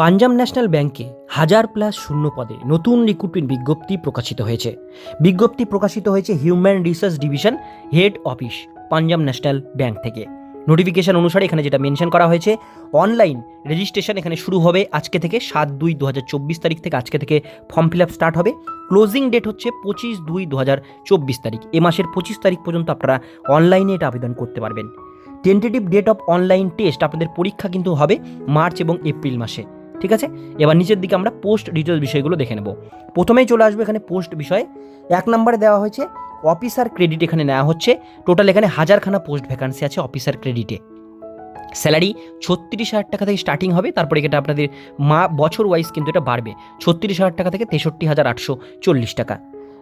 Punjab national ব্যাংকে হাজার plus শূন্য পদে নতুন রিক্রুটমেন্ট বিজ্ঞপ্তি প্রকাশিত হয়েছে। বিজ্ঞপ্তি প্রকাশিত হয়েছে human research division head office, Punjab national bank থেকে। নোটিফিকেশন অনুসারে এখানে যেটা মেনশন করা হয়েছে, অনলাইন রেজিস্ট্রেশন এখানে শুরু হবে আজকে থেকে সাত দুই দু তারিখ থেকে আজকে থেকে ফর্ম ফিল আপ স্টার্ট হবে। ক্লোজিং ডেট হচ্ছে পঁচিশ দুই দু তারিখ। এ মাসের পঁচিশ তারিখ পর্যন্ত আপনারা অনলাইনে এটা আবেদন করতে পারবেন। Tentative date of online test আপনাদের পরীক্ষা কিন্তু হবে মার্চ এবং এপ্রিল মাসে। ঠিক আছে? এবার নিচের দিকে আমরা পোস্ট ডিটেলস বিষয়গুলো দেখে নেব। প্রথমেই চলে আসব এখানে পোস্ট বিষয়ে। এক নম্বরে দেওয়া হয়েছে অফিসার ক্রেডিট এখানে নেওয়া হচ্ছে। টোটাল এখানে হাজারখানা পোস্ট ভ্যাকান্সি আছে অফিসার ক্রেডিটে স্যালারি ছত্রিশ হাজার টাকা থেকে স্টার্টিং হবে, তারপরে এটা আপনাদের মা বছর ওয়াইজ কিন্তু এটা বাড়বে। ছত্রিশ হাজার টাকা থেকে তেষট্টি হাজার আটশো চল্লিশ টাকা।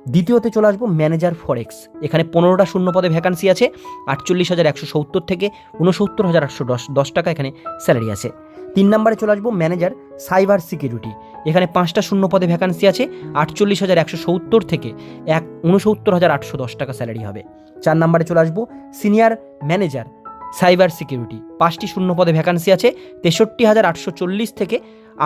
দ্বিতীয়তে চলে আসব ম্যানেজার ফরেক্স এখানে পনেরোটা শূন্য পদে ভ্যাকান্সি আছে, আটচল্লিশ হাজার একশো সত্তর থেকে উনসত্তর হাজার আটশো দশ দশ টাকা এখানে স্যালারি আছে। তিন নম্বরে চলে আসব ম্যানেজার সাইবার সিকিউরিটি এখানে পাঁচটা শূন্য পদে ভ্যাকান্সি আছে, আটচল্লিশ হাজার একশো সত্তর থেকে এক উনসত্তর হাজার আটশো দশ টাকা স্যালারি হবে। চার নম্বরে চলে আসব সিনিয়র ম্যানেজার সাইবার সিকিউরিটি পাঁচটি শূন্য পদে ভ্যাকান্সি আছে, তেষট্টি হাজার আটশো চল্লিশ থেকে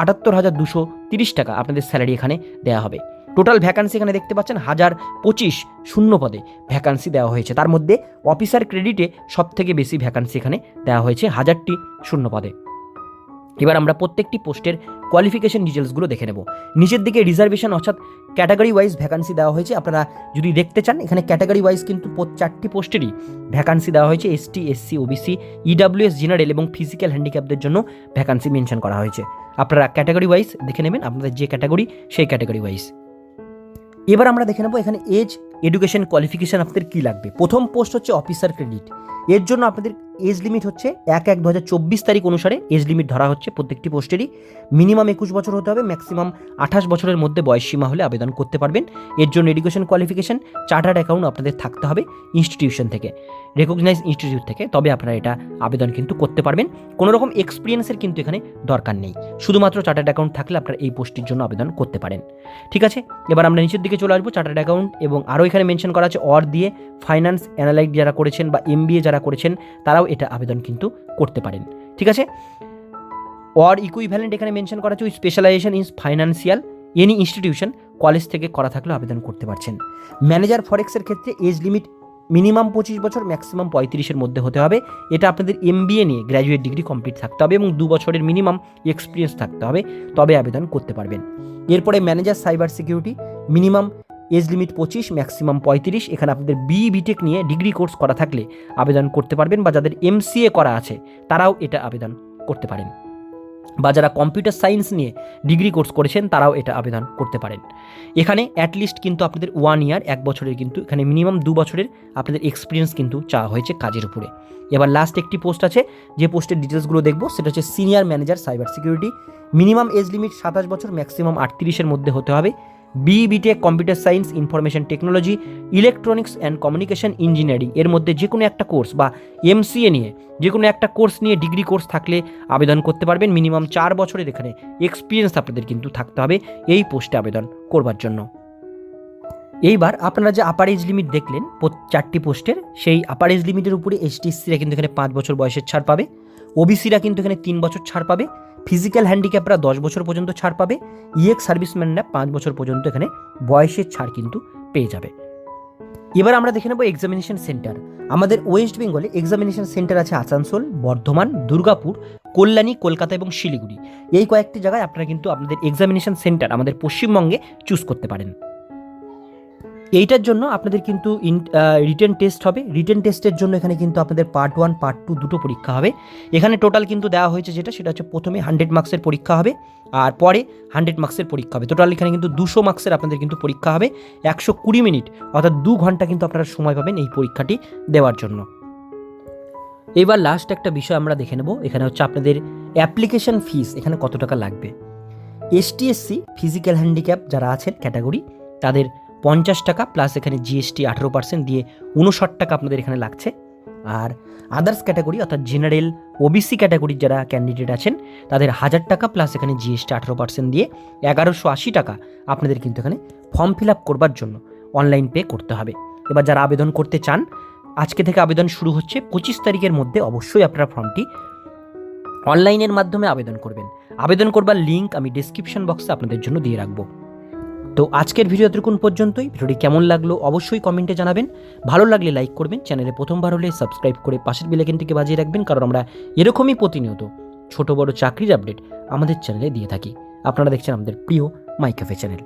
আটাত্তর হাজার দুশো তিরিশ টাকা আপনাদের স্যালারি এখানে দেওয়া হবে। টোটাল ভ্যাকান্সি এখানে দেখতে পাচ্ছেন হাজার পঁচিশ শূন্য পদে ভ্যাকান্সি দেওয়া হয়েছে। তার মধ্যে অফিসার ক্রেডিটে সব থেকে বেশি ভ্যাকান্সি এখানে দেওয়া হয়েছে, হাজারটি শূন্য পদে। এবার আমরা প্রত্যেকটি পোস্টের কোয়ালিফিকেশন ডিটেলসগুলো দেখে নেব। নিচের দিকে রিজার্ভেশন অর্থাৎ ক্যাটাগরি ওয়াইজ ভ্যাকান্সি দেওয়া হয়েছে। আপনারা যদি দেখতে চান, এখানে ক্যাটাগরি ওয়াইজ কিন্তু চারটি পোস্টেরই ভ্যাকান্সি দেওয়া হয়েছে। ST SC OBC EWS general এবং ফিজিক্যাল হ্যান্ডিক্যাপদের জন্য ভ্যাকান্সি মেনশন করা হয়েছে। আপনারা ক্যাটাগরি ওয়াইজ দেখে নেবেন, আপনাদের যে ক্যাটাগরি সেই ক্যাটাগরি ওয়াইজ এবার আমরা দেখে নেব এখানে এজ এডুকেশন কোয়ালিফিকেশান আপনাদের কী লাগবে। প্রথম পোস্ট হচ্ছে অফিসার ক্রেডিট এর জন্য আপনাদের এজ লিমিট হচ্ছে এক এক দু তারিখ অনুসারে এজ লিমিট ধরা হচ্ছে প্রত্যেকটি পোস্টেরই। মিনিমাম একুশ বছর হতে হবে, ম্যাক্সিমাম আঠাশ বছরের মধ্যে বয়স সীমা হলে আবেদন করতে পারবেন। এর জন্য এডুকেশন কোয়ালিফিকেশান, চার্টার্ড অ্যাকাউন্ট আপনাদের থাকতে হবে ইনস্টিটিউশন থেকে, রেকগনাইজ ইনস্টিটিউট থেকে। তবে আপনারা এটা আবেদন কিন্তু করতে পারবেন। কোনো রকম এক্সপিরিয়েন্সের কিন্তু এখানে দরকার নেই। শুধুমাত্র চার্টার্ড অ্যাকাউন্ট থাকলে আপনারা এই পোস্টের জন্য আবেদন করতে পারেন। ঠিক আছে? এবার আমরা নিচের দিকে চলে আসব, চার্টার্ড অ্যাকাউন্ট এবং আরও এখানে মেনশন করা আছে, অর দিয়ে ফাইন্যান্স অ্যানালাইট যারা করেছেন বা এমবিএ যারা করেছেন, তারাও এটা আবেদন কিন্তু করতে পারেন। ঠিক আছে? অর ইকুইভ্যালেন্ট এখানে মেনশন করা with specialization in financial any institution college থেকে করা থাকলেও আবেদন করতে পারছেন। ম্যানেজার ফরেক্সের ক্ষেত্রে এজ লিমিট মিনিমাম পঁচিশ বছর ম্যাক্সিমাম পঁয়ত্রিশের মধ্যে হতে হবে। এটা আপনাদের এমবিএ নিয়ে গ্র্যাজুয়েট ডিগ্রি কমপ্লিট থাকতে হবে এবং দু বছরের মিনিমাম এক্সপিরিয়েন্স থাকতে হবে, তবে আবেদন করতে পারবেন। এরপরে manager cyber security minimum age limit পঁচিশ ম্যাক্সিমাম পঁয়ত্রিশ, এখানে আপনাদের বি বিটেক নিয়ে ডিগ্রি কোর্স করা থাকলে আবেদন করতে পারবেন বা যাদের এমসিএ করা আছে, তারাও এটা আবেদন করতে পারেন। বা যারা কম্পিউটার সায়েন্স নিয়ে ডিগ্রি কোর্স করেছেন, তারাও এটা আবেদন করতে পারেন। এখানে অ্যাটলিস্ট কিন্তু আপনাদের ওয়ান ইয়ার এক বছরের কিন্তু, এখানে মিনিমাম দু বছরের আপনাদের এক্সপিরিয়েন্স কিন্তু চাওয়া হয়েছে কাজের উপরে। এবার লাস্ট একটি পোস্ট আছে, যে পোস্টের ডিটেলসগুলো দেখব, সেটা হচ্ছে senior manager cyber security minimum age limit সাতাশ বছর ম্যাক্সিমাম আটত্রিশের মধ্যে হতে হবে। B BTech computer science information technology electronics and communication engineering এর মধ্যে যে কোনো একটা কোর্স বা এমসিএ নিয়ে যে কোনো একটা কোর্স নিয়ে ডিগ্রি কোর্স থাকলে আবেদন করতে পারবেন। মিনিমাম চার বছরের এখানে এক্সপিরিয়েন্স আপনাদের কিন্তু থাকতে হবে এই পোস্টে আবেদন করবার জন্য। এইবার আপনারা যে আপার এজ লিমিট দেখলেন চারটি পোস্টের, সেই আপার এজ লিমিটের উপরে এইচটিসিরা কিন্তু এখানে পাঁচ বছর বয়সের ছাড় পাবে। ওবিসিরা কিন্তু এখানে তিন বছর ছাড় পাবে। ফিজিক্যাল হ্যান্ডিক্যাপরা দশ বছর পর্যন্ত ছাড় পাবে, ইএক্স সার্ভিসম্যানরা পাঁচ বছর পর্যন্ত এখানে বয়সের ছাড় কিন্তু পেয়ে যাবে। এবার আমরা দেখে নেব এক্সামিনেশন সেন্টার আমাদের ওয়েস্ট বেঙ্গলে এক্সামিনেশন সেন্টার আছে আসানসোল, বর্ধমান, দুর্গাপুর, কল্যাণী, কলকাতা এবং শিলিগুড়ি। এই কয়েকটি জায়গায় আপনারা কিন্তু আপনাদের এক্সামিনেশন সেন্টার আমাদের পশ্চিমবঙ্গে চুজ করতে পারেন। এইটার জন্য আপনাদের কিন্তু রিটেন টেস্ট হবে। রিটেন টেস্টের জন্য এখানে কিন্তু আপনাদের পার্ট ওয়ান পার্ট টু দুটো পরীক্ষা হবে। এখানে টোটাল কিন্তু দেওয়া হয়েছে যেটা, সেটা হচ্ছে প্রথমে হান্ড্রেড মার্কসের পরীক্ষা হবে, আর পরে হান্ড্রেড মার্কসের পরীক্ষা হবে। টোটাল এখানে কিন্তু দুশো মার্কসের আপনাদের কিন্তু পরীক্ষা হবে, একশো কুড়ি মিনিট, অর্থাৎ দু ঘণ্টা কিন্তু আপনারা সময় পাবেন এই পরীক্ষাটি দেওয়ার জন্য। এবার লাস্ট একটা বিষয় আমরা দেখে নেব। এখানে হচ্ছে আপনাদের অ্যাপ্লিকেশন ফিস এখানে কত টাকা লাগবে? এসটিএসসি ফিজিক্যাল হ্যান্ডিক্যাপ যারা আছেন ক্যাটাগরি তাদের পঞ্চাশ টাকা প্লাস এখানে জিএসটি আঠেরো পার্সেন্ট দিয়ে উনষাট টাকা আপনাদের এখানে লাগছে। আর আদার্স ক্যাটাগরি অর্থাৎ জেনারেল ওবিসি ক্যাটাগরির যারা ক্যান্ডিডেট আছেন, তাদের হাজার টাকা প্লাস এখানে জিএসটি আঠেরো পার্সেন্ট দিয়ে এগারোশো আশি টাকা আপনাদের কিন্তু এখানে ফর্ম ফিল আপ করবার জন্য অনলাইন পে করতে হবে। এবার যারা আবেদন করতে চান, আজকে থেকে আবেদন শুরু হচ্ছে, পঁচিশ তারিখের মধ্যে অবশ্যই আপনারা ফর্মটি অনলাইনের মাধ্যমে আবেদন করবেন। আবেদন করবার লিঙ্ক আমি ডিসক্রিপশন বক্সে আপনাদের জন্য দিয়ে রাখব। তো আজকের ভিডিও এতক্ষণ পর্যন্তই। ভিডিওটি কেমন লাগল অবশ্যই কমেন্টে জানাবেন। ভালো লাগলে লাইক করবেন, চ্যানেলে প্রথমবার হলে সাবস্ক্রাইব করে পাশের বেলাইকেনটিকে বাজিয়ে রাখবেন, কারণ আমরা এরকমই প্রতিনিয়ত ছোট বড় চাকরির আপডেট আমাদের চ্যানেলে দিয়ে থাকি। আপনারা দেখছেন আমাদের প্রিয় মাইকাফে চ্যানেল।